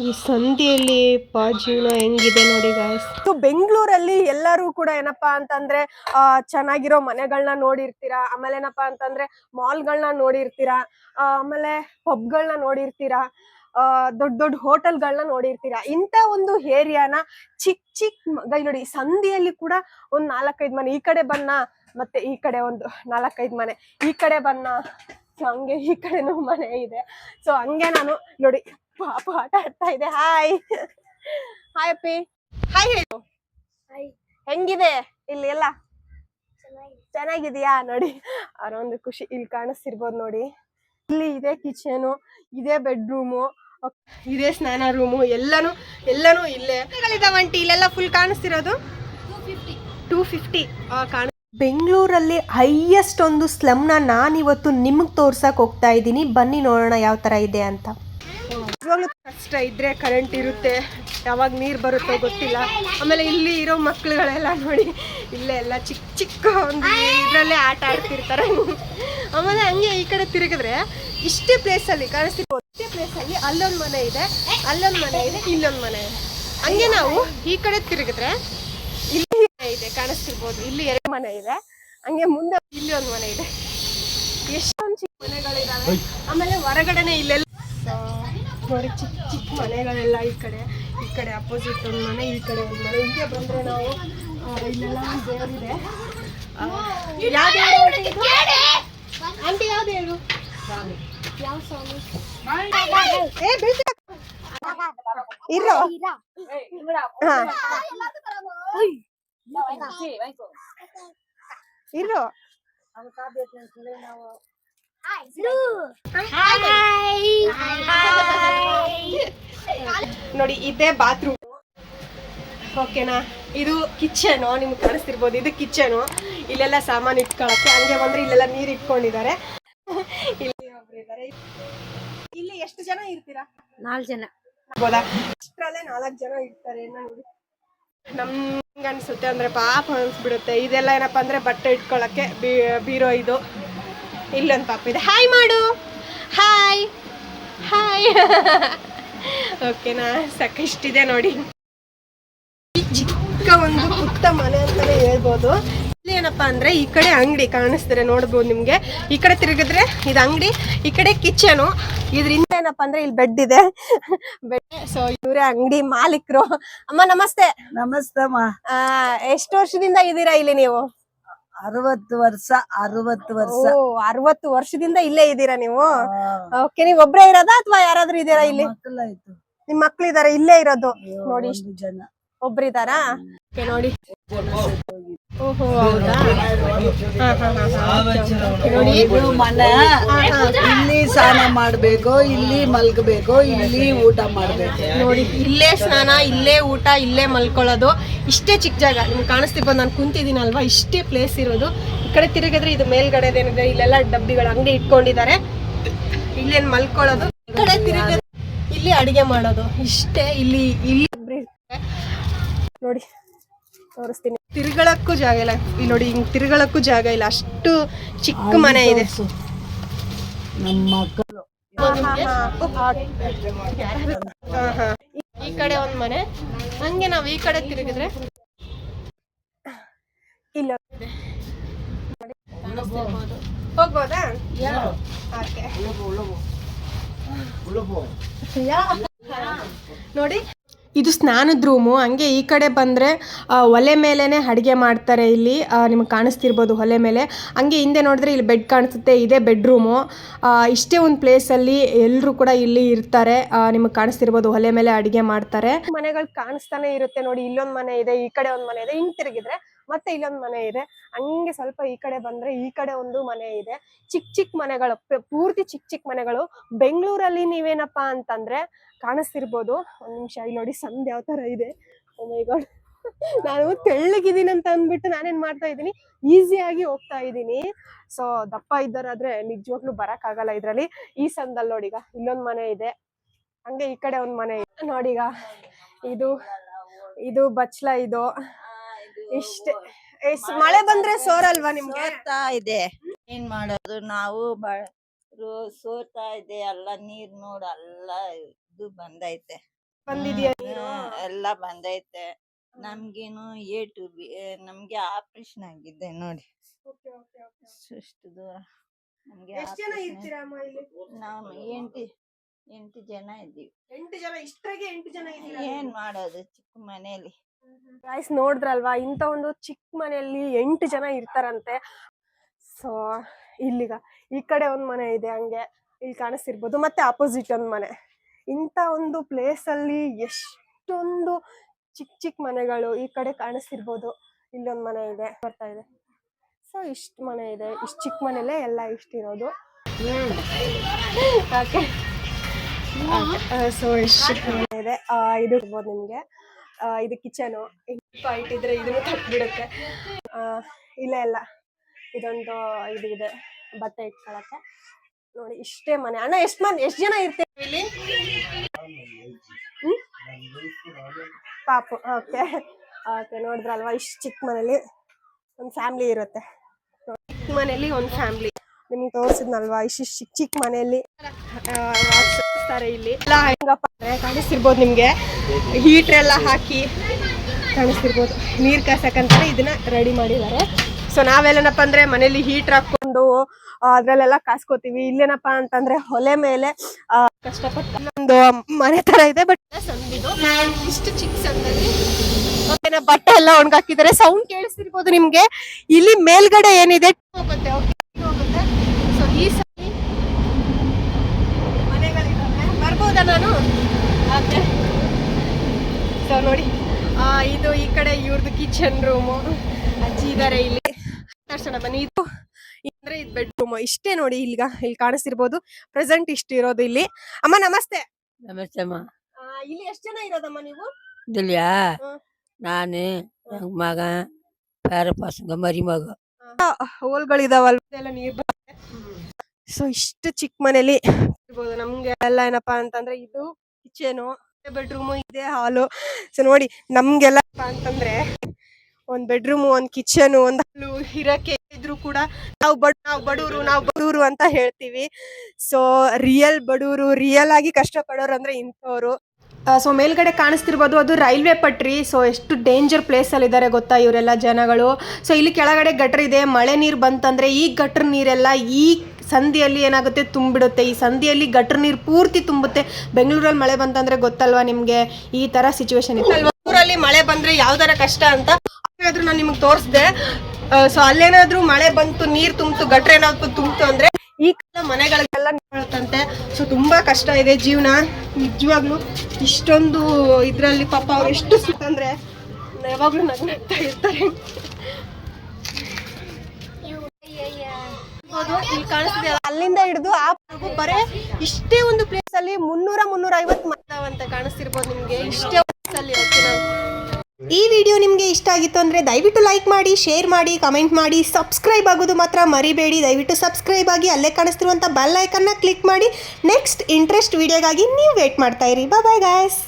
ಈ ಸಂಧಿಯಲ್ಲಿ ಪಾ ಜೀವನ ಹೆಂಗಿದೆ ನೋಡಿ ಗಾಯ್ಸ್ ಬೆಂಗಳೂರಲ್ಲಿ ಎಲ್ಲರೂ ಕೂಡ ಏನಪ್ಪಾ ಅಂತಂದ್ರೆ, ಆ, ಚೆನ್ನಾಗಿರೋ ಮನೆಗಳನ್ನ ನೋಡಿರ್ತೀರಾ? ಆಮೇಲೆ ಏನಪ್ಪಾ ಅಂತಂದ್ರೆ ಮಾಲ್ಗಳನ್ನ ನೋಡಿರ್ತೀರಾ? ಆಮೇಲೆ ಪಬ್ಗಳನ್ನ ನೋಡಿರ್ತೀರಾ? ಆ, ದೊಡ್ಡ ದೊಡ್ಡ ಹೋಟೆಲ್ಗಳನ್ನ ನೋಡಿರ್ತೀರಾ? ಇಂಥ ಒಂದು ಏರಿಯಾನ ಚಿಕ್ಕ ಚಿಕ್ಕ ಗೈ ನೋಡಿ ಸಂಧಿಯಲ್ಲಿ ಕೂಡ ಒಂದ್ ನಾಲ್ಕೈದು ಮನೆ, ಈ ಕಡೆ ಬನ್ನ ಮತ್ತೆ ಈ ಕಡೆ ಒಂದು ನಾಲ್ಕೈದು ಮನೆ, ಈ ಕಡೆ ಬನ್ನ ಸೊ ಹಂಗೆ ಈ ಕಡೆನೂ ಮನೆ ಇದೆ. ಸೊ ಹಂಗೆ ನಾನು ನೋಡಿ ಪಾಪ ಆಟ ಆಡ್ತಾ ಇದೆ ಹಾಯ್ ಹಾಯ್ ಅಪ್ಪಿ ಹಾಯ್ ಹೇಳು ಹೆಂಗಿದೆ ಇಲ್ಲಿ ಎಲ್ಲ ಚೆನ್ನಾಗಿದೆಯಾ? ನೋಡಿ ಅವ್ರ ಒಂದು ಖುಷಿ ಇಲ್ಲಿ ಕಾಣಿಸ್ತಿರ್ಬೋದು ನೋಡಿ. ಇಲ್ಲಿ ಇದೆ ಕಿಚನು ಇದೇ ಬೆಡ್ರೂಮು ಇದೇ ಸ್ನಾನ ರೂಮು ಎಲ್ಲಾನು ಎಲ್ಲಾನು ಇಲ್ಲೇ. ಇದಾವಂಟಿ ಇಲ್ಲೆಲ್ಲ ಫುಲ್ ಕಾಣಿಸ್ತಿರೋದು? ಟೂ ಫಿಫ್ಟಿ ಕಾಣ ಬೆಂಗಳೂರಲ್ಲಿ ಹೈಯೆಸ್ಟ್ ಒಂದು ಸ್ಲಮ್ನ ನಾನಿವತ್ತು ನಿಮಗೆ ತೋರ್ಸಕ್ಕೆ ಹೋಗ್ತಾ ಇದ್ದೀನಿ. ಬನ್ನಿ ನೋಡೋಣ ಯಾವ ಥರ ಇದೆ ಅಂತ. ನಿಜವಾಗ್ಲೂ ಕಷ್ಟ ಇದ್ರೆ ಕರೆಂಟ್ ಇರುತ್ತೆ. ಯಾವಾಗ ನೀರು ಬರುತ್ತೋ ಗೊತ್ತಿಲ್ಲ. ಆಮೇಲೆ ಇಲ್ಲಿ ಇರೋ ಮಕ್ಳುಗಳೆಲ್ಲ ನೋಡಿ, ಇಲ್ಲೇ ಎಲ್ಲ ಚಿಕ್ಕ ಚಿಕ್ಕ ಒಂದು ಇದರಲ್ಲೇ ಆಟ ಆಡ್ತಿರ್ತಾರೆ. ಆಮೇಲೆ ಹಂಗೆ ಈ ಕಡೆ ತಿರುಗಿದ್ರೆ ಇಷ್ಟೇ ಪ್ಲೇಸಲ್ಲಿ ಕಾಣಿಸ್ತಿರ್ಬೋದು. ಇಷ್ಟೇ ಪ್ಲೇಸಲ್ಲಿ ಅಲ್ಲೊಂದು ಮನೆ ಇದೆ. ಅಲ್ಲೊಂದು ಮನೆ ಇದೆ ಇಲ್ಲೊಂದು ಮನೆ ಇದೆ. ಹಂಗೆ ನಾವು ಈ ಕಡೆ ತಿರುಗಿದ್ರೆ ಇಲ್ಲಿ ಇದೆ ಕಾಣಿಸ್ತಿರ್ಬೋದು. ಇಲ್ಲಿ ಎರಡು ಮನೆ ಇದೆ. ಹಂಗೆ ಮುಂದೆ ಇಲ್ಲಿ ಒಂದು ಮನೆ ಇದೆ. ಎಷ್ಟೊಂದು ಚಿಕ್ಕ ಮನೆಗಳಿದಾವೆ. ಆಮೇಲೆ ಹೊರಗಡೆನೆ ಇಲ್ಲೆಲ್ಲ ನೋಡಿ ಚಿಕ್ಕ ಚಿಕ್ಕ ಮನೆಗಳೆಲ್ಲ ಈ ಕಡೆ ಈ ಕಡೆ ಅಪೋಸಿಟ್ ಒಂದು ಮನೆ ಈ ಕಡೆ ಒಂದು ಮನೆ ಹಿಂಗೆ ಬಂದರೆ ನಾವು ಇಲ್ಲೆಲ್ಲ ದೇವರಿದೆ ಯಾವ ದೇವರು ಆಂಟಿ ಯಾವ ಬೀಳ್ತೀರ ಇರೋ ಇರೋ ನೋಡಿ ಇದೇ ಬಾತ್ರೂಮ್ ಓಕೆನಾ ಇದು ಕಿಚನು ನಿಮ್ಗೆ ಕಾಣಿಸ್ತಿರ್ಬೋದು ಇದು ಕಿಚನು ಇಲ್ಲೆಲ್ಲ ಸಾಮಾನು ಇಟ್ಕೊಳಕ್ಕೆ ಹಂಗೆ ಬಂದ್ರೆ ಇಲ್ಲೆಲ್ಲ ನೀರು ಇಟ್ಕೊಂಡಿದ್ದಾರೆ. ಇಲ್ಲಿ ಒಬ್ರು ಇದ್ದಾರೆ ಇಲ್ಲಿ ಎಷ್ಟು ಜನ ಇರ್ತೀರಾ? ನಾಲ್ಕು ಜನ. ಆಗ್ಬೋದಾ ಇಷ್ಟರಲ್ಲೇ ನಾಲ್ಕು ಜನ ಇರ್ತಾರೆ ನೋಡಿ. ನಮ್ಗೆ ಅನ್ಸುತ್ತೆ ಅಂದ್ರೆ ಪಾಪ ಅನ್ಸ್ಬಿಡುತ್ತೆ. ಇದೆಲ್ಲ ಏನಪ್ಪಾ ಅಂದ್ರೆ ಬಟ್ಟೆ ಇಟ್ಕೊಳಕ್ಕೆ ಬೀರೋ ಇದು. ಇಲ್ಲೊಂದು ಪಾಪ ಇದೆ ಹಾಯ್ ಮಾಡು ಹಾಯ್ ಹಾಯ್ ಓಕೆನಾ ಸಾಕಷ್ಟಿದೆ ನೋಡಿ. ಚಿಕ್ಕ ಒಂದು ಪುಟ್ಟ ಮನೆ ಅಂತಾನೆ ಹೇಳ್ಬೋದು. ಇಲ್ಲಿ ಏನಪ್ಪಾ ಅಂದ್ರೆ ಈ ಕಡೆ ಅಂಗಡಿ ಕಾಣಿಸ್ತಾರೆ ನೋಡ್ಬೋದು ನಿಮ್ಗೆ. ಈ ಕಡೆ ತಿರುಗಿದ್ರೆ ಇದು ಅಂಗಡಿ ಈ ಕಡೆ ಕಿಚನು ಇದ್ರಿಂದ ಏನಪ್ಪಾ ಅಂದ್ರೆ ಇಲ್ಲಿ ಬೆಡ್ ಇದೆ. ಬೆಡ್ ಸೊ ಇವರೇ ಅಂಗಡಿ ಮಾಲೀಕರು. ಅಮ್ಮ ನಮಸ್ತೆ. ನಮಸ್ತಮ್ಮ ಆ ಎಷ್ಟು ವರ್ಷದಿಂದ ಇದ್ದೀರಾ ಇಲ್ಲಿ ನೀವು? ಅರವತ್ತು ವರ್ಷ ಅರವತ್ತು ವರ್ಷ. ಓ ಅರವತ್ತು ವರ್ಷದಿಂದ ಇಲ್ಲೇ ಇದ್ದೀರಾ ನೀವು? ಓಕೆ ನೀವು ಒಬ್ರೇ ಇರೋದಾ ಅಥವಾ ಯಾರಾದ್ರೂ ಇದ್ದೀರಾ ಇಲ್ಲಿ? ಮಕ್ಕಳಾಯ್ತು. ನಿಮ್ ಮಕ್ಳು ಇದಾರೆ ಇಲ್ಲೇ ಇರೋದು. ನೋಡಿ. ಇಷ್ಟು ಜನ. ಒಬ್ರಿದಾರಾ? ಓಕೆ ನೋಡಿ. ಮನೆ. ಇಲ್ಲಿ ಸ್ನಾನ ಮಾಡ್ಬೇಕು ಇಲ್ಲಿ ಮಲ್ಗಬೇಕು ಇಲ್ಲಿ ಊಟ ಮಾಡಬೇಕು. ನೋಡಿ ಇಲ್ಲೇ ಸ್ನಾನ ಇಲ್ಲೇ ಊಟ ಇಲ್ಲೇ ಮಲ್ಕೊಳ್ಳೋದು. ಇಷ್ಟೇ ಚಿಕ್ಕ ಜಾಗ. ನಿಮ್ಗೆ ಕಾಣಿಸ್ತಿಪ್ಪ ನಾನು ಕುಂತಿದ್ದೀನಲ್ವಾ? ಇಷ್ಟೇ ಪ್ಲೇಸ್ ಇರೋದು. ಈ ಕಡೆ ತಿರುಗಿದ್ರೆ ಇದು ಮೇಲ್ಗಡೆ ಏನಿದೆ ಇಲ್ಲೆಲ್ಲ ಡಬ್ಬಿಗಳು ಅಂಗಡಿ ಇಟ್ಕೊಂಡಿದ್ದಾರೆ. ಇಲ್ಲೇನ್ ಮಲ್ಕೊಳ್ಳೋದು. ಈ ಕಡೆ ತಿರುಗಿದ್ರೆ ಇಲ್ಲಿ ಅಡಿಗೆ ಮಾಡೋದು. ಇಷ್ಟೇ ಇಲ್ಲಿ ಇಲ್ಲಿ. ನೋಡಿ ತೋರಿಸ್ತೀನಿ. ತಿರುಗಳಕ್ಕೂ ಜಾಗ ಇಲ್ಲ. ಇಲ್ಲಿ ನೋಡಿ ಹಿಂಗ್ ತಿರುಗಳಕ್ಕೂ ಜಾಗ ಇಲ್ಲ. ಅಷ್ಟು ಚಿಕ್ಕ ಮನೆ ಇದೆ. ನಮ್ಮ ಮಕ್ಕಳು ಹಾ, ಹಾ. ಈ- ಕಡೆ ಒಂದ್ ಮನೆ. ಹಂಗೆ ನಾವ್ ಈ ಕಡೆ ತಿರುಗಿದ್ರೆ. ಇಲ್ಲ. ಹೋಗ್ಬೋದಾ? ನೋಡಿ ಇದು ಸ್ನಾನದ ರೂಮು ಹಂಗೆ ಈ ಕಡೆ ಬಂದರೆ ಒಲೆ ಮೇಲೇ ಅಡುಗೆ ಮಾಡ್ತಾರೆ ಇಲ್ಲಿ. ನಿಮಗೆ ಕಾಣಿಸ್ತಿರ್ಬೋದು ಒಲೆ ಮೇಲೆ. ಹಂಗೆ ಹಿಂದೆ ನೋಡಿದ್ರೆ ಇಲ್ಲಿ ಬೆಡ್ ಕಾಣಿಸುತ್ತೆ, ಇದೇ ಬೆಡ್ರೂಮು. ಇಷ್ಟೇ ಒಂದು ಪ್ಲೇಸಲ್ಲಿ ಎಲ್ಲರೂ ಕೂಡ ಇಲ್ಲಿ ಇರ್ತಾರೆ. ನಿಮಗೆ ಕಾಣಿಸ್ತಿರ್ಬೋದು ಒಲೆ ಮೇಲೆ ಅಡುಗೆ ಮಾಡ್ತಾರೆ. ಮನೆಗಳು ಕಾಣಿಸ್ತಾನೆ ಇರುತ್ತೆ ನೋಡಿ, ಇಲ್ಲೊಂದು ಮನೆ ಇದೆ, ಈ ಕಡೆ ಒಂದು ಮನೆ ಇದೆ. ಹಿಂಗೆ ತಿರುಗಿದ್ರೆ ಮತ್ತೆ ಇಲ್ಲೊಂದು ಮನೆ ಇದೆ. ಹಂಗೆ ಸ್ವಲ್ಪ ಈ ಕಡೆ ಬಂದ್ರೆ ಈ ಕಡೆ ಒಂದು ಮನೆ ಇದೆ. ಚಿಕ್ಕ ಚಿಕ್ಕ ಮನೆಗಳು ಪೂರ್ತಿ ಚಿಕ್ಕ ಚಿಕ್ಕ ಮನೆಗಳು. ಬೆಂಗಳೂರಲ್ಲಿ ನೀವೇನಪ್ಪಾ ಅಂತಂದ್ರೆ ಕಾಣಿಸ್ತಿರ್ಬೋದು. ಒಂದ್ ನಿಮಿಷ ಇಲ್ಲಿ ನೋಡಿ ಸಂದ್ ಯಾವ ತರ ಇದೆ. Oh. ನಾನು ತೆಳ್ಳಗಿದ್ದೀನಿ ಅಂತ ಅಂದ್ಬಿಟ್ಟು ನಾನೇನ್ ಮಾಡ್ತಾ ಇದ್ದೀನಿ? ಈಸಿಯಾಗಿ ಹೋಗ್ತಾ ಇದ್ದೀನಿ. ಸೊ ದಪ್ಪ ಇದ್ದಾರಾದ್ರೆ ನಿಜವಾಗ್ಲೂ ಬರಕ್ ಆಗಲ್ಲ ಇದ್ರಲ್ಲಿ. ಈ ಸಂದಲ್ಲಿ ನೋಡಿಗ ಇಲ್ಲೊಂದ್ ಮನೆ ಇದೆ. ಹಂಗೆ ಈ ಕಡೆ ಒಂದ್ ಮನೆ ಇದೆ. ನೋಡಿಗ ಇದು ಇದು ಬಚ್ಲ ಇದು. ಇಷ್ಟೇ ಎಷ್ಟ್ ಮಳೆ ಬಂದ್ರೆ ಸೋರಲ್ವಾ ನಿಮ್ಗೆ? ಸೋರ್ತಾ ಇದೆ. ಏನ್ ಮಾಡೋದು? ನಾವು ಬ- ರೋ- ಸೋರ್ತಾ ಇದೆ ಎಲ್ಲ ನೀರ್ ನೋಡಿ ಎಲ್ಲ ಇದು ಬಂದೈತೆ. ಬಂದಿದ್ಯಾ ಹ್ಮ್, ಎಲ್ಲ ಬಂದೈತೆ. ನಮ್ಗೇನು ಎ ಟು ಬಿ ನಮ್ಗೆ ಆಪರೇಷನ್ ಆಗಿದೆ ನೋಡಿ. Okay, okay, okay. ಅಷ್ಟು ದೂರ. ನಮ್ಗೆ ಎಷ್ಟ್ ಜನ operation ಇರ್ತೀರಾ ಅಮ್ಮ ಇಲ್ಲಿ? ನಾವು ಎಂಟು ಎಂಟು ಜನ ಇದ್ದೀವಿ. ಎಂಟು ಜನ ಇಷ್ಟ್ರಾಗೆ ಎಂಟು ಜನ ಇದ್ದೀರಾ ಏನ್ ಮಾಡೋದು? ಚಿಕ್ಕ ಮನೇಲಿ ಗಾಯ್ಸ್ ನೋಡಿದ್ರಲ್ವಾ? ಇಂಥ ಒಂದು ಚಿಕ್ಕ ಮನೆಯಲ್ಲಿ ಎಂಟು ಜನ ಇರ್ತಾರಂತೆ. ಸೊ ಇಲ್ಲಿಗ, ಈ ಕಡೆ ಒಂದು ಮನೆ ಇದೆ ಹಂಗೆ. ಇಲ್ಲಿ ಕಾಣಿಸ್ತಿರ್ಬೋದು. ಮತ್ತೆ ಆಪೋಸಿಟ್ ಒಂದು ಮನೆ. ಇಂಥ ಒಂದು ಪ್ಲೇಸಲ್ಲಿ ಎಷ್ಟೊಂದು ಚಿಕ್ಕ ಚಿಕ್ಕ ಮನೆಗಳು ಈ ಕಡೆ ಕಾಣಿಸ್ತಿರ್ಬೋದು. ಇಲ್ಲೊಂದು ಮನೆ ಇದೆ. ಬರ್ತಾ ಇದೆ. ಸೊ ಇಷ್ಟು ಮನೆ ಇದೆ. ಇಷ್ಟು ಚಿಕ್ಕ ಮನೆಯಲ್ಲೇ ಎಲ್ಲ ಇಷ್ಟಿರೋದು ಸೊ ಇಷ್ಟು ಮನೆ ಇದೆ. ಇದು ಇರ್ಬೋದು ನಿಮಗೆ. ಇದು ಕಿಚನು. ಫೈಟ್ ಇದ್ರೆ ಇದನ್ನು ತಪ್ಪಿಬಿಡುತ್ತೆ. ಇಲ್ಲ ಇಲ್ಲ. ಇದೊಂದು ಇದು ಇದೆ. ಭತ್ತ ಇಟ್ಕೊಳಕ್ಕೆ ನೋಡಿ, ಇಷ್ಟೇ ಮನೆ. ಅಣ್ಣ, ಎಷ್ಟು ಮನೆ ಎಷ್ಟು ಜನ ಇರ್ತೀವಿ ಇಲ್ಲಿ? ಪಾಪು. ಓಕೆ. ಓಕೆ, ನೋಡಿದ್ರಲ್ವಾ? ಇಷ್ಟು ಚಿಕ್ಕ ಮನೇಲಿ. ಒಂದು ಫ್ಯಾಮ್ಲಿ ಇರುತ್ತೆ. ಚಿಕ್ಕ ಮನೇಲಿ ಒಂದು ಫ್ಯಾಮ್ಲಿ. ನಿಮ್ಗೆ ತೋರಿಸಿದ್ನಲ್ವಾ? ಇಷ್ಟು ಚಿಕ್ಕ ಚಿಕ್ಕ ಮನೆಯಲ್ಲಿ ವಾಸಿಸ್ತಾರೆ ಇಲ್ಲಿ. ಎಲ್ಲ ಹೆಂಗಪ್ಪ ಅಂದ್ರೆ ಕಾಣಿಸ್ತಿರ್ಬೋದು ನಿಮ್ಗೆ. ಹೀಟರ್ ಎಲ್ಲ ಹಾಕಿ ಕಾಣಿಸ್ತಿರ್ಬೋದು. ನೀರ್ ಕಾಸಕ್ಕಂತಾನೆ ಇದನ್ನ ರೆಡಿ ಮಾಡಿದ್ದಾರೆ. ಸೊ ನಾವೆಲ್ಲನಪ್ಪ ಅಂದ್ರೆ ಮನೇಲಿ ಹೀಟರ್ ಹಾಕೊಂಡು ಅದ್ರಲ್ಲೆಲ್ಲ ಕಾಸ್ಕೋತೀವಿ ಇಲ್ಲೇನಪ್ಪ ಅಂತಂದ್ರೆ ಹೊಲೆ ಮೇಲೆ ಆ, ಕಷ್ಟಪಟ್ಟು ಒಂದು ಮನೆ ತರ ಇದೆ ಬಟ್ ಇಷ್ಟು ಚಿಕ್ಕ ಸಂದಲ್ಲಿ. ಬಟ್ಟೆ ಎಲ್ಲ ಒಣಗಾಕಿದ್ದಾರೆ. ಸೌಂಡ್ ಕೇಳಿಸ್ತಿರ್ಬೋದು ನಿಮ್ಗೆ. ಇಲ್ಲಿ ಮೇಲ್ಗಡೆ ಏನಿದೆ? ಹೋಗುತ್ತೆ ಸೊ ಈ ಸಲ ಮನೆಗಳಿದ್ದಾವೆ ಬರ್ಬೋದಾ ನಾನು ಓಕೆ ಸೊ ನೋಡಿ ಆ, ಇದು ಈ ಕಡೆ ಇವ್ರದ್ದು ಕಿಚನ್ ರೂಮು ಅಜ್ಜಿ ಇದಾರೆ ಇಲ್ಲಿ. ತಕ್ಷಣ ಬನ್ನಿ. ಇದು ಅಂದ್ರೆ ಇದು ಬೆಡ್ರೂಮ್ ಇಷ್ಟೇ ನೋಡಿ ಇಲ್ಲಿಗ ಇಲ್ಲಿ ಕಾಣಿಸ್ತಿರ್ಬೋದು. ಪ್ರೆಸೆಂಟ್ ಇಷ್ಟು ಇರೋದು ಇಲ್ಲಿ. ಅಮ್ಮ ನಮಸ್ತೆ. ನಮಸ್ತೆ ಅಮ್ಮ. ಇಲ್ಲಿ ಎಷ್ಟು ಜನ ಇರೋದಮ್ಮ ನೀವು? ಇದಿಲ್ಯಾ? ನಾನು ಮಗ ಪ್ಯಾರ ಪಸಂಗ ಮರಿ ಮಗ. ಹೋಲ್ಗಳಿದಾವಲ್ಲ ಎಲ್ಲ ನೀರ್ ಬರುತ್ತೆ. ಸೊ ಇಷ್ಟು ಚಿಕ್ಕ ಮನೇಲಿ ಇರ್ಬೋದು. ನಮ್ಗೆ ಎಲ್ಲ ಏನಪ್ಪಾ ಅಂತಂದ್ರೆ ಇದು ಕಿಚನು ಬೆಡ್ರೂಮು ಇದೆ ಹಾಲು ಸೊ ನೋಡಿ ನಮ್ಗೆಲ್ಲ ಅಂತಂದ್ರೆ ಒಂದ್ ಬೆಡ್ರೂಮ್ ಒಂದ್ ಕಿಚನ್ ಒಂದ್ ಹಲ್ಲು ಇರಕ್ಕೆ ಇದ್ರು ಕೂಡ ನಾವು ಬಡ, ನಾವು ಬಡೂರು ನಾವು ಬಡೂರು ಅಂತ ಹೇಳ್ತೀವಿ. ಸೊ ರಿಯಲ್ ಬಡೂರು ರಿಯಲ್ ಆಗಿ ಕಷ್ಟ ಪಡೋರು ಅಂದ್ರೆ ಇಂಥವ್ರು. ಸೊ ಮೇಲ್ಗಡೆ ಕಾಣಿಸ್ತಿರ್ಬೋದು ಅದು ರೈಲ್ವೆ ಪಟ್ರಿ. ಸೊ ಎಷ್ಟು ಡೇಂಜರ್ ಪ್ಲೇಸ್ ಅಲ್ಲಿ ಇದಾರೆ ಗೊತ್ತಾ ಇವರೆಲ್ಲ ಜನಗಳು? ಸೊ ಇಲ್ಲಿ ಕೆಳಗಡೆ ಗಟ್ರ ಇದೆ. ಮಳೆ ನೀರು ಬಂತಂದ್ರೆ ಈ ಗಟ್ರ ನೀರೆಲ್ಲ ಈ ಸಂಧಿಯಲ್ಲಿ ಏನಾಗುತ್ತೆ? ತುಂಬಿಡುತ್ತೆ. ಈ ಸಂಧಿಯಲ್ಲಿ ಗಟ್ರ ನೀರು ಪೂರ್ತಿ ತುಂಬುತ್ತೆ. ಬೆಂಗಳೂರಲ್ಲಿ ಮಳೆ ಬಂತಂದ್ರೆ ಗೊತ್ತಲ್ವಾ ನಿಮ್ಗೆ? ಈ ತರ ಸಿಚುವೇಶನ್ ಇತ್ತು. ಊರಲ್ಲಿ ಮಳೆ ಬಂದ್ರೆ ಯಾವ್ದಾರ ಕಷ್ಟ ಅಂತ ಆದ್ರೂ ನಾನು ನಿಮ್ಗೆ ತೋರಿಸ್ದೆ. ಸೊ ಅಲ್ಲೇನಾದ್ರೂ ಮಳೆ ಬಂತು, ನೀರ್ ತುಂಬಿತು, ಗಟ್ರ ಏನಾದ್ರು ತುಂಬ್ತು ಅಂದ್ರೆ ಈ ಕಾಲ ಮನೆಗಳಿಗೆಲ್ಲ ಬೀಳುತ್ತಂತೆ ಸೊ ತುಂಬಾ ಕಷ್ಟ ಇದೆ ಜೀವನ. ನಿಜವಾಗ್ಲು ಇಷ್ಟೊಂದು ಇದ್ರಲ್ಲಿ ಪಾಪ ಅವ್ರು ಎಷ್ಟು ಸುತ್ತಂದ್ರೆ ಯಾವಾಗ್ಲೂ ನಗ್ನಗ್ತಾ ಇರ್ತಾರೆ. ಅಲ್ಲಿಂದ ಹಿಡಿದು ಆ ಬರೇ ಇಷ್ಟೇ ಒಂದು ಪ್ಲೇಸ್ ಅಲ್ಲಿ ಮುನ್ನೂರ ಮುನ್ನೂರ ಐವತ್ತು ಅಂತ ಕಾಣಿಸ್ತಿರ್ಬೋದು ನಿಮ್ಗೆ. ಇಷ್ಟೇ ಈ ವಿಡಿಯೋ ನಿಮಗೆ ಇಷ್ಟ ಆಗಿತ್ತು ಅಂದರೆ ದಯವಿಟ್ಟು ಲೈಕ್ ಮಾಡಿ ಶೇರ್ ಮಾಡಿ ಕಮೆಂಟ್ ಮಾಡಿ ಸಬ್ಸ್ಕ್ರೈಬ್ ಆಗೋದು ಮಾತ್ರ ಮರಿಬೇಡಿ. ದಯವಿಟ್ಟು ಸಬ್ಸ್ಕ್ರೈಬ್ ಆಗಿ ಅಲ್ಲೇ ಕಾಣಿಸ್ತಿರುವಂಥ ಬೆಲ್ ಐಕನ್ನ ಕ್ಲಿಕ್ ಮಾಡಿ. ನೆಕ್ಸ್ಟ್ ಇಂಟ್ರೆಸ್ಟ್ ವಿಡಿಯೋಗಾಗಿ ನೀವು ವೇಟ್ ಮಾಡ್ತಾ ಇರಿ. Bye guys